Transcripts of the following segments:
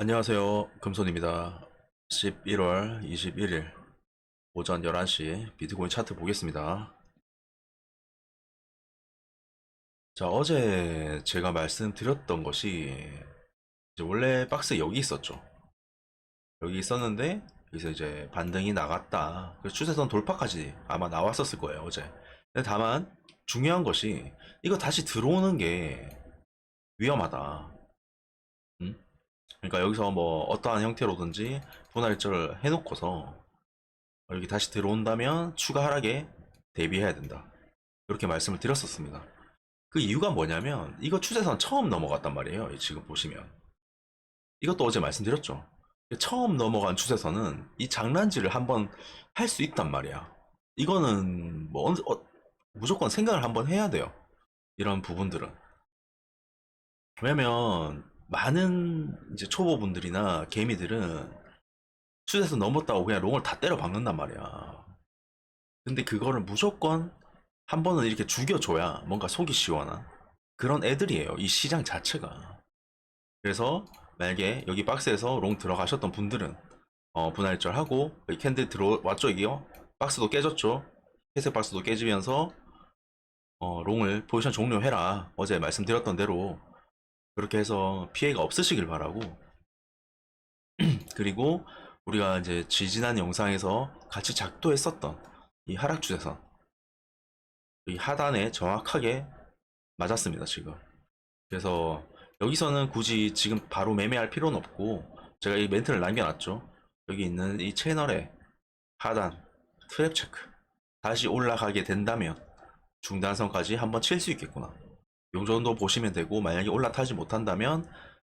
안녕하세요. 금손입니다. 11월 21일 오전 11시 비트코인 차트 보겠습니다. 자, 어제 제가 말씀드렸던 것이 원래 박스 여기 있었죠. 여기 있었는데 여기서 이제 반등이 나갔다. 그래서 추세선 돌파까지 아마 나왔었을 거예요, 어제. 다만 중요한 것이 이거 다시 들어오는 게 위험하다. 음? 그러니까 여기서 뭐 어떠한 형태로든지 분할절을 해놓고서 여기 다시 들어온다면 추가 하락에 대비해야 된다. 이렇게 말씀을 드렸었습니다. 그 이유가 뭐냐면 이거 추세선 처음 넘어갔단 말이에요. 지금 보시면 이것도 어제 말씀드렸죠. 처음 넘어간 추세선은 이 장난질을 한번 할 수 있단 말이야. 이거는 뭐 언- 어, 무조건 생각을 한번 해야 돼요. 이런 부분들은. 왜냐면 많은 이제 초보분들이나 개미들은 수에서 넘었다고 그냥 롱을 다 때려 박는단 말이야. 근데 그거를 무조건 한 번은 이렇게 죽여줘야 뭔가 속이 시원한 그런 애들이에요. 이 시장 자체가. 그래서 만약에 여기 박스에서 롱 들어가셨던 분들은 어, 분할절 하고 여기 캔들 들어왔죠 이게요. 박스도 깨졌죠. 회색 박스도 깨지면서 어, 롱을 포지션 종료해라. 어제 말씀드렸던 대로 그렇게 해서 피해가 없으시길 바라고. 그리고 우리가 이제 지지난 영상에서 같이 작도했었던 이 하락 추세선. 이 하단에 정확하게 맞았습니다, 지금. 그래서 여기서는 굳이 지금 바로 매매할 필요는 없고, 제가 이 멘트를 남겨놨죠. 여기 있는 이 채널의 하단, 트랩 체크. 다시 올라가게 된다면 중단선까지 한번 칠 수 있겠구나. 요 정도 보시면 되고 만약에 올라타지 못한다면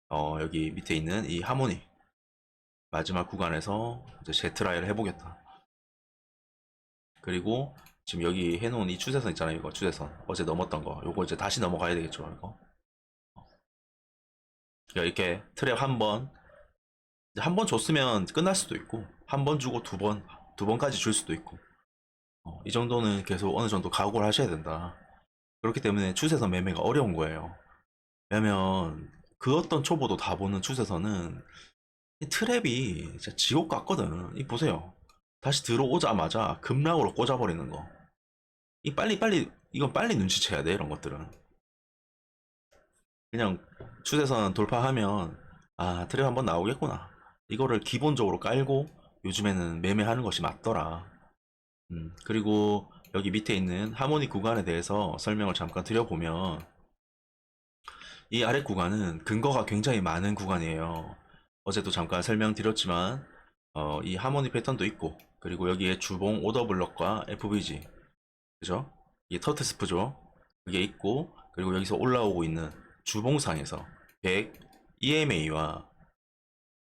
어, 여기 밑에 있는 이 하모니 마지막 구간에서 이제 제트라이를 해보겠다. 그리고 지금 여기 해놓은 이 추세선 있잖아요. 이거 추세선 어제 넘었던 거. 요거 이제 다시 넘어가야 되겠죠. 이거. 그러니까 이렇게 트랩 한 번, 한 번 줬으면 끝날 수도 있고 한 번 주고 두 번, 두 번까지 줄 수도 있고 어, 이 정도는 계속 어느 정도 각오를 하셔야 된다. 그렇기 때문에 추세선 매매가 어려운 거예요. 왜냐면 그 어떤 초보도 다 보는 추세선은 이 트랩이 진짜 지옥 같거든. 이 보세요. 다시 들어오자마자 급락으로 꽂아버리는 거. 이 빨리 빨리 이건 빨리 눈치채야 돼 이런 것들은. 그냥 추세선 돌파하면 아 트랩 한번 나오겠구나. 이거를 기본적으로 깔고 요즘에는 매매하는 것이 맞더라. 음, 그리고 여기 밑에 있는 하모니 구간에 대해서 설명을 잠깐 드려보면 이 아래 구간은 근거가 굉장히 많은 구간이에요. 어제도 잠깐 설명드렸지만 어, 이 하모니 패턴도 있고 그리고 여기에 주봉 오더블럭과 FVG 그죠? 이게 터트스프죠? 그게 있고 그리고 여기서 올라오고 있는 주봉상에서 100 EMA와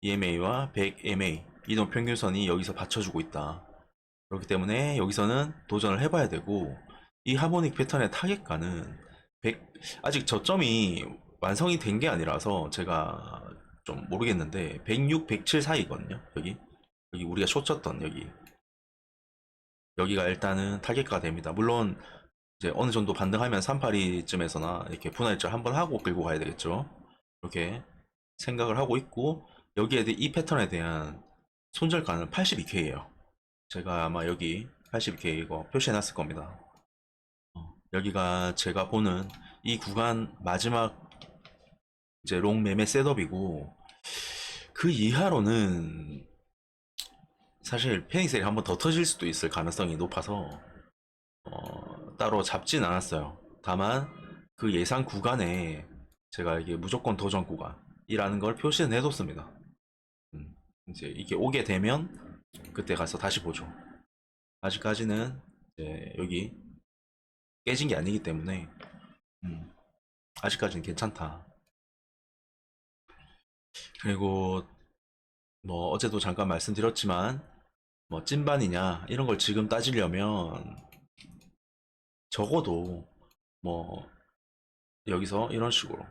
EMA와 100 MA 이동 평균선이 여기서 받쳐주고 있다. 그렇기 때문에 여기서는 도전을 해봐야 되고 이 하모닉 패턴의 타겟가는 100 아직 저점이 완성이 된 게 아니라서 제가 좀 모르겠는데 106, 107 사이거든요 여기. 여기 우리가 쇼 쳤던 여기. 여기가 일단은 타겟가가 됩니다. 물론 이제 어느 정도 반등하면 382쯤에서나 이렇게 분할절 한번 하고 끌고 가야 되겠죠. 이렇게 생각을 하고 있고 여기에 이 패턴에 대한 손절가는 82K예요 제가 아마 여기 82K 이거 표시해 놨을 겁니다. 어, 여기가 제가 보는 이 구간 마지막 이제 롱 매매 셋업이고 그 이하로는 사실 페닉셀이 한 번 더 터질 수도 있을 가능성이 높아서 어, 따로 잡진 않았어요. 다만 그 예상 구간에 제가 이게 무조건 도전 구간이라는 걸 표시는 해뒀습니다. 음, 이제 이게 오게 되면 그때 가서 다시 보죠. 아직까지는 여기 깨진 게 아니기 때문에 음, 아직까지는 괜찮다. 그리고 뭐 어제도 잠깐 말씀드렸지만 뭐 찐반이냐 이런 걸 지금 따지려면 적어도 뭐 여기서 이런 식으로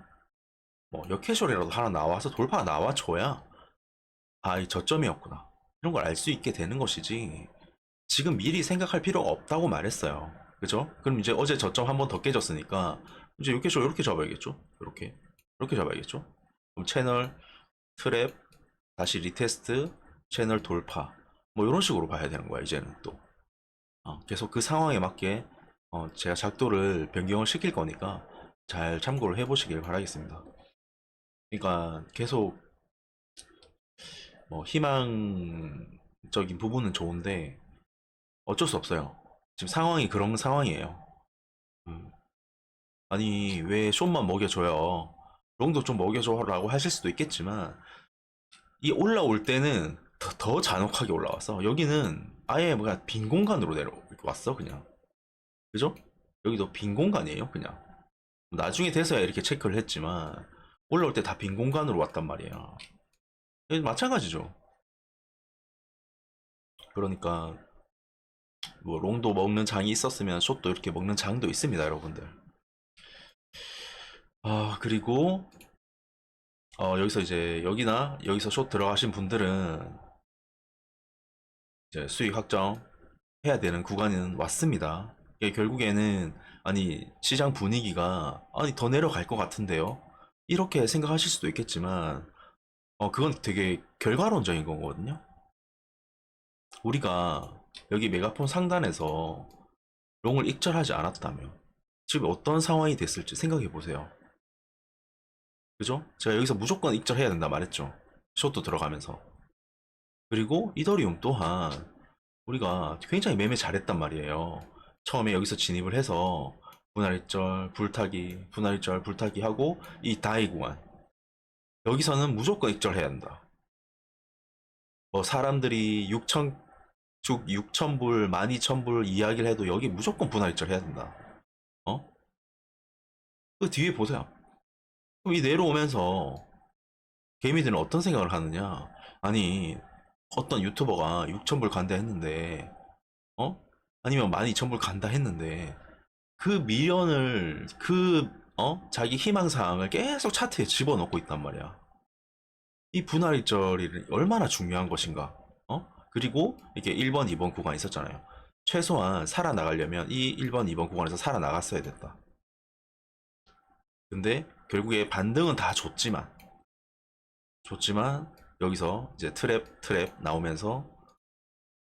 뭐 역캐쇼리라도 하나 나와서 돌파가 나와줘야 아 이 저점이었구나 이런 걸 알 수 있게 되는 것이지 지금 미리 생각할 필요가 없다고 말했어요 그죠? 그럼 이제 어제 저점 한 번 더 깨졌으니까 이제 이렇게 이렇게 잡아야겠죠? 이렇게 이렇게 잡아야겠죠? 그럼 채널 트랩 다시 리테스트, 채널 돌파 뭐 이런 식으로 봐야 되는 거야 이제는 또 어, 계속 그 상황에 맞게 어, 제가 작도를 변경을 시킬 거니까 잘 참고를 해보시길 바라겠습니다. 그러니까 계속 뭐 희망적인 부분은 좋은데 어쩔 수 없어요. 지금 상황이 그런 상황이에요. 음. 아니 왜 숏만 먹여줘요? 롱도 좀 먹여줘라고 하실 수도 있겠지만 이 올라올 때는 더, 더 잔혹하게 올라왔어. 여기는 아예 뭐가 빈 공간으로 내려왔어 그냥. 그죠? 여기도 빈 공간이에요 그냥. 나중에 돼서야 이렇게 체크를 했지만 올라올 때 다 빈 공간으로 왔단. 여기 마찬가지죠. 그러니까 뭐 롱도 먹는 장이 있었으면 숏도 이렇게 먹는 장도 있습니다, 여러분들. 아 그리고 어, 여기서 이제 여기나 여기서 숏 들어가신 분들은 이제 수익 확정 해야 되는 구간은 왔습니다. 결국에는 아니 시장 분위기가 아니 더 내려갈 것 같은데요. 이렇게 생각하실 수도 있겠지만 어 그건 되게 결과론적인 거거든요. 우리가 여기 메가폰 상단에서 롱을 익절하지 않았다면 지금 어떤 상황이 됐을지 생각해 보세요. 그죠? 제가 여기서 무조건 익절해야 된다 말했죠. 숏도 들어가면서. 그리고 이더리움 또한 우리가 굉장히 매매 잘했단 말이에요. 처음에 여기서 진입을 해서 분할 익절, 불타기, 분할 익절, 불타기 하고 이 다이 구간. 여기서는 무조건 익절해야 한다. 뭐 사람들이 6천 쭉 6천 불, 12,000불 이야기를 해도 여기 무조건 분할익절 해야 된다. 어? 그 뒤에 보세요. 이 내려오면서 개미들은 어떤 생각을 하느냐? 아니, 어떤 유튜버가 6천 불 간다 했는데, 어? 아니면 12,000불 간다 했는데, 그 미련을, 그, 어? 자기 희망사항을 계속 차트에 집어넣고 있단 말이야. 이 분할일절이 얼마나 중요한 것인가? 어? 그리고 이게 1번, 2번 구간 있었잖아요. 최소한 살아나가려면 이 1번, 2번 구간에서 살아나갔어야 됐다. 근데 결국에 반등은 다 줬지만 줬지만 여기서 이제 트랩 트랩 나오면서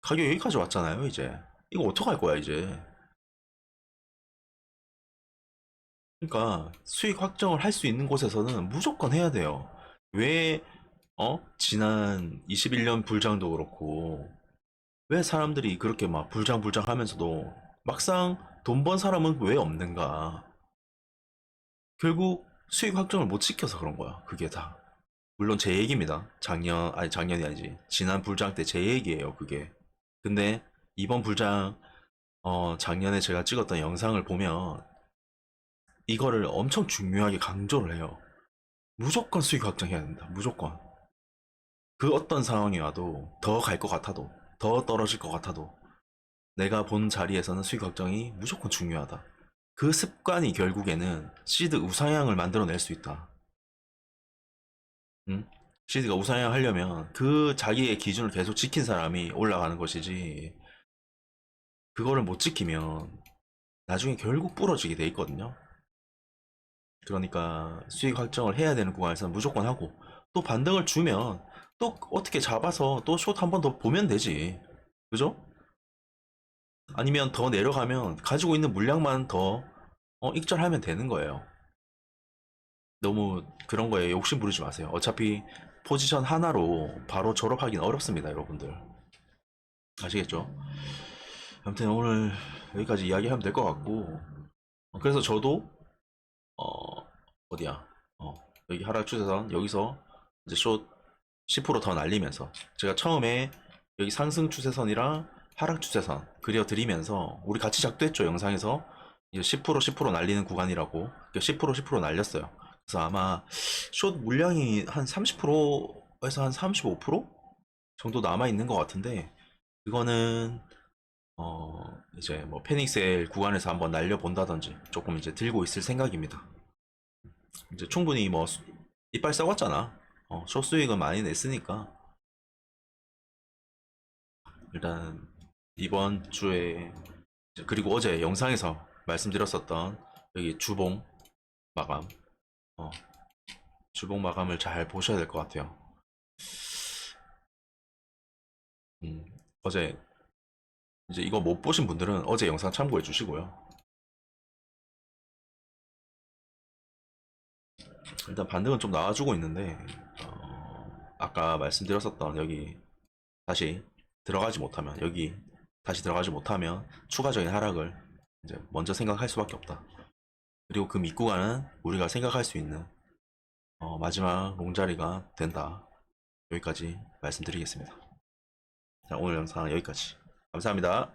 가격 여기까지 왔잖아요 이제 이거 어떡할 거야 이제 그러니까 수익 확정을 할 수 있는 곳에서는 무조건 해야 돼요 왜 어? 지난 21년 불장도 그렇고 왜 사람들이 그렇게 막 불장불장 하면서도 막상 돈 번 사람은 왜 없는가 결국 수익 확정을 못 지켜서 그런 거야. 그게 다. 물론 제 얘기입니다. 작년, 아니 작년이 아니지. 지난 불장 때 제 얘기예요. 그게. 근데 이번 불장, 어, 작년에 제가 찍었던 영상을 보면 이거를 엄청 중요하게 강조를 해요. 무조건 수익 확정해야 된다. 무조건. 그 어떤 상황이 와도 더 갈 것 같아도 더 떨어질 것 같아도 내가 본 자리에서는 수익 확정이 무조건 중요하다. 그 습관이 결국에는 시드 우상향을 만들어낼 수 있다. 응? 시드가 우상향 하려면 그 자기의 기준을 계속 지킨 사람이 올라가는 것이지, 그거를 못 지키면 나중에 결국 부러지게 돼 있거든요. 그러니까 수익 확정을 해야 되는 구간에서는 무조건 하고, 또 반등을 주면 또 어떻게 잡아서 또 숏 한 번 더 보면 되지. 그죠? 아니면 더 내려가면 가지고 있는 물량만 더 어, 익절하면 되는 거예요. 너무 그런 거에 욕심 부리지 마세요. 어차피 포지션 하나로 바로 졸업하기는 어렵습니다, 여러분들. 아시겠죠? 아무튼 오늘 여기까지 이야기하면 될 것 같고 어, 그래서 저도 어 어디야? 어 여기 하락 추세선 여기서 이제 숏 10%더 날리면서 제가 처음에 여기 상승 추세선이랑 하락 추세선 그려 드리면서 우리 같이 작도했죠 영상에서. 이제 10% 10% 날리는 구간이라고. 그러니까 10% 10% 날렸어요. 그래서 아마 숏 물량이 한 30%에서 한 35% 정도 남아 있는 것 같은데 그거는 어 이제 뭐 패닉셀 구간에서 한번 날려 본다든지 조금 이제 들고 있을 생각입니다 이제 충분히 뭐 수- 이빨 썩었잖아. 어, 숏 수익은 많이 냈으니까. 일단 이번 주에 그리고 어제 영상에서 말씀드렸었던 여기 주봉 마감. 어, 주봉 마감을 잘 보셔야 될 것 같아요. 음, 어제 이제 이거 못 보신 분들은 어제 영상 참고해 주시고요. 일단 반등은 좀 나와주고 있는데 어, 아까 말씀드렸었던 여기 다시 들어가지 못하면 여기 다시 들어가지 못하면 추가적인 하락을 이제 먼저 생각할 수밖에 없다. 그리고 그 밑구간은 우리가 생각할 수 있는 어, 마지막 롱자리가 된다. 여기까지 말씀드리겠습니다. 자, 오늘 영상 여기까지. 감사합니다.